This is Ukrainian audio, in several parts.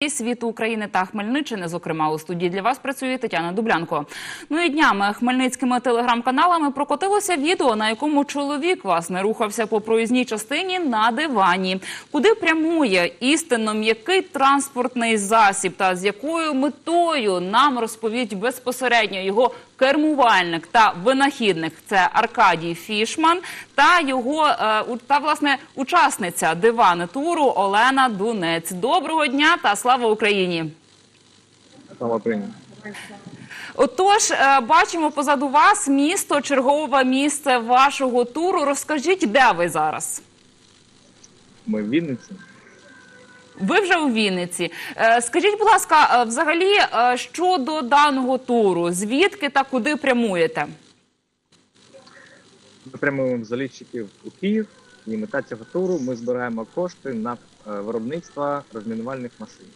І світу України та Хмельниччини, зокрема у студії для вас працює Тетяна Дублянко. Ну і днями хмельницькими телеграм-каналами прокотилося відео, на якому чоловік власне рухався по проїзній частині на дивані. Куди прямує істинно м'який транспортний засіб та з якою метою нам розповість безпосередньо його кермувальник та винахідник це Аркадій Фішман та його е, та власне учасниця дивани туру Олена Дунець. Доброго дня та слава Україні! Слава Україні. Отож, е, бачимо позаду вас місто, чергове місце вашого туру. Розкажіть, де ви зараз? Ми в Вінниці. Ви вже у Вінниці. Е, Скажіть, будь ласка, е, взагалі е, щодо даного туру, звідки та куди прямуєте? Ми прямуємо з Заліщиків у Київ. І мета цього туру ми збираємо кошти на виробництво розмінувальних машин.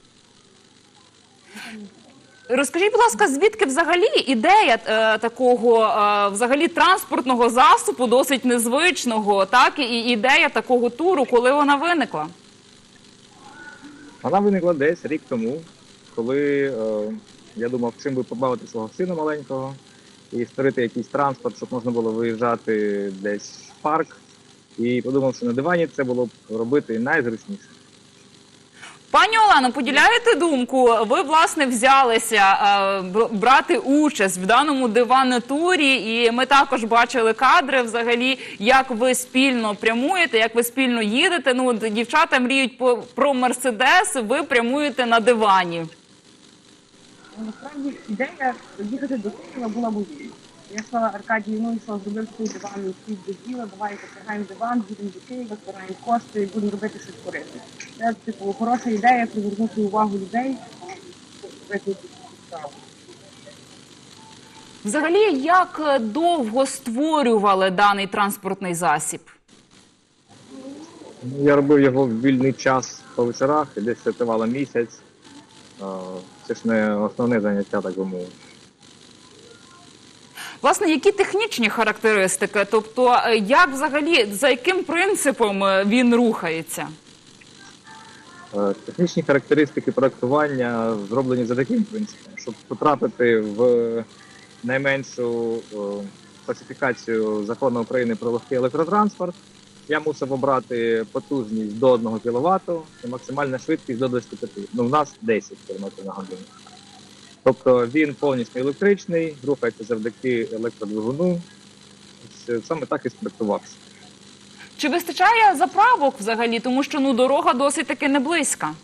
Розкажіть, будь ласка, звідки взагалі ідея е, такого е, взагалі транспортного засобу, досить незвичного, так і ідея такого туру, коли вона виникла? Вона виникла десь рік тому, коли е, я думав, чим би побавити свого сина маленького і створити якийсь транспорт, щоб можна було виїжджати десь в парк. І подумав, що на дивані це було б робити найзручніше. Пані Олено, поділяєте думку? Ви власне взялися е, брати участь в даному диванетурі, і ми також бачили кадри взагалі, як ви спільно прямуєте, як ви спільно їдете. Ну, дівчата мріють по- про мерседес, ви прямуєте на дивані. Насправді ідея їхати до Києва була моєю. Я сказала Аркадію, ну і що, зробив свій диван, і всі до діла, давай потягаємо диван, їдемо до Києва, збираємо кошти і будемо робити щось корисне. Це, типу, хороша ідея привернути увагу людей, робити справу. Взагалі, як довго створювали даний транспортний засіб? Ну, Я робив його в вільний час по вечорах, і десь це тривало місяць. Це ж не основне заняття, так би мовити. Власне, які технічні характеристики? Тобто, е, як взагалі за яким принципом е, він рухається? Е, Технічні характеристики проектування зроблені за таким принципом, щоб потрапити в найменшу класифікацію закону України про легкий електротранспорт. Я мусив обрати потужність до 1 кВт і максимальна швидкість до 25. Ну, в нас 10 км на годину. Тобто він повністю електричний, рухається завдяки електродвигуну. Е, Саме так і спроектувався. Чи вистачає заправок взагалі, тому що ну дорога досить таки не близька?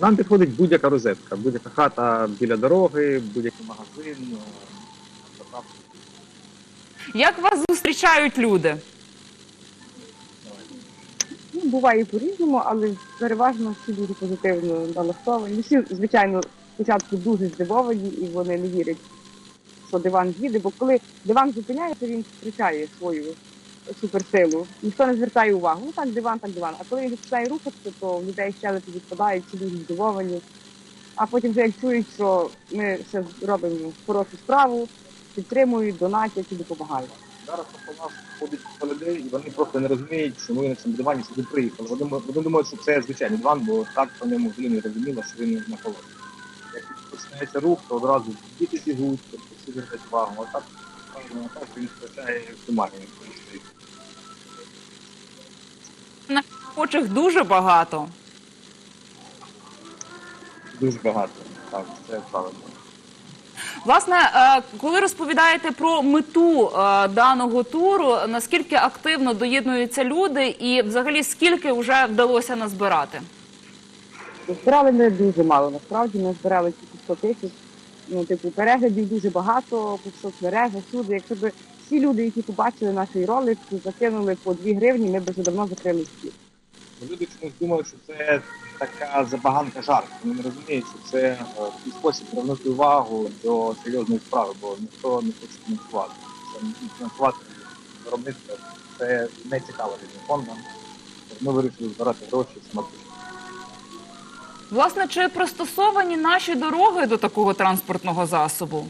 Нам підходить будь-яка розетка, будь-яка хата біля дороги, будь-який магазин. е. Як вас зустрічають люди? Буває по-різному, але переважно всі дуже позитивно налаштовані. Всі, звичайно, спочатку дуже здивовані і вони не вірять, що диван їде, бо коли диван зупиняється, він втрачає свою суперсилу. Ніхто не звертає увагу. Ну так, диван, так диван. А коли він починає рухатися, то в людей щелепи відпадають, всі дуже здивовані. А потім вже як чують, що ми ще робимо хорошу справу, підтримують, донатять і допомагають. Зараз по нас ходить по людей, і вони просто не розуміють, що ми на цьому дивані сюди приїхали. Вони, вони думають, що це звичайний диван, бо так по ньому взагалі не розуміло, що він на колоні. Як починається рух, то одразу діти бігуть, тобто всі звертають увагу. А так, ну, так він втрачає тумані. Очих дуже багато. Дуже багато. Так, це правильно. Власне, е, коли розповідаєте про мету е, даного туру, наскільки активно доєднуються люди, і взагалі скільки вже вдалося назбирати? Збирали ми дуже мало. Насправді ми збирали тільки 100 тисяч. Ну, типу, переглядів дуже багато по соцмережах, всюди. Якщо б всі люди, які побачили наш ролик, закинули по 2 гривні, ми б вже давно закрили всі. Люди чомусь думають, що це така забаганка жарт. Вони не розуміють, що це е, такий спосіб привернути увагу до серйозної справи, бо ніхто не хоче фінансувати. Це фінансувати виробництво це не цікаво різним фондам. Ми вирішили збирати гроші самотужки. Власне, чи пристосовані наші дороги до такого транспортного засобу?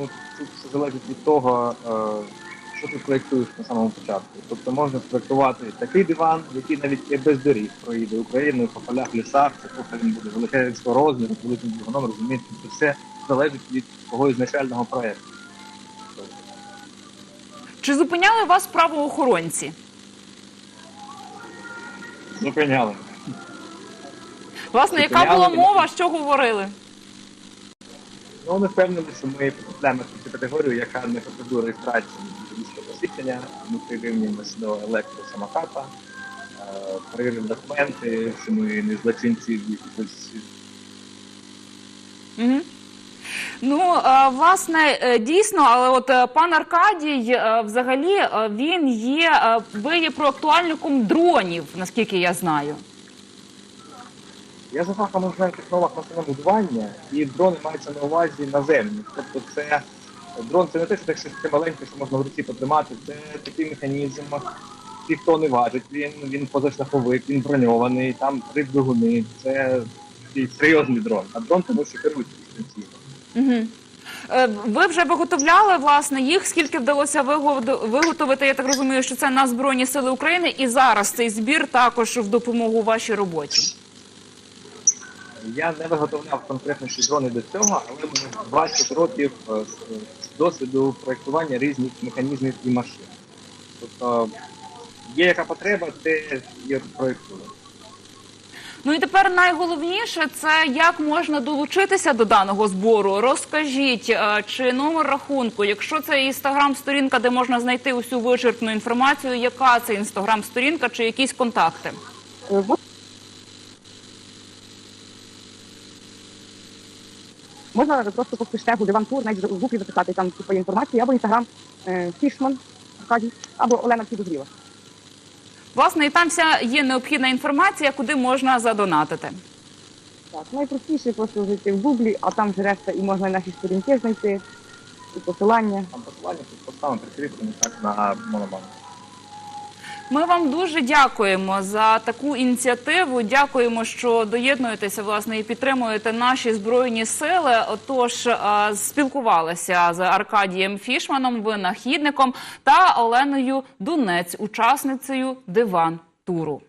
Ну, тут все залежить від того, е, що ти проєктуєш на самому початку. Тобто можна спроєктувати такий диван, який навіть є без доріг, проїде Україною по полях, лісах, це просто він буде величезного розміру, великим двигуном, розумієте, це все залежить від того ізначального проєкту. Чи зупиняли вас правоохоронці? Зупиняли. Власне, яка була мова, що говорили? Ну, вони впевнені, що ми в цю категорію, яка не потребує реєстрації водійського посвідчення. Ми прирівнюємося до електросамоката, е, перевіримо документи, що ми не злочинці якихось Угу. Ну, е, власне, е, дійсно, але от пан Аркадій, взагалі, він є, ви є проактуальником дронів, наскільки я знаю. Я за фахом знаю технолог машинобудування, і дрони маються на увазі наземні. Тобто це дрон це не те, що так щось маленьке, що можна в руці потримати. Це такий механізм, півтони важить, він, він позашляховик, він броньований, там три двигуни. Це серйозний дрон. А дрон тому що дистанційно. Угу. Ви вже виготовляли власне їх. Скільки вдалося виготовити? Я так розумію, що це на Збройні Сили України, і зараз цей збір також в допомогу вашій роботі. Я не виготовляв конкретно ще дрони до цього, але в мене 20 років е, з- досвіду проєктування різних механізмів і машин. Тобто є яка потреба, те є проєктую. Ну і тепер найголовніше це як можна долучитися до даного збору. Розкажіть, е, чи номер рахунку, якщо це інстаграм-сторінка, де можна знайти усю вичерпну інформацію, яка це інстаграм-сторінка, чи якісь контакти? Е, бо- Можна просто по хештегу Диван Тур, навіть в гуглі записати там типу, інформацію, або інстаграм Фішман Аркадій, або Олена Підозріла. Власне, і там вся є необхідна інформація, куди можна задонатити. Так, найпростіше просто зайти в гуглі, а там вже решта і можна і наші сторінки знайти, і посилання. Там посилання тут поставимо прикріплені так на монобанк. Ми вам дуже дякуємо за таку ініціативу. Дякуємо, що доєднуєтеся власне і підтримуєте наші збройні сили. Отож, е, спілкувалися з Аркадієм Фішманом, винахідником та Оленою Дунець, учасницею диван туру.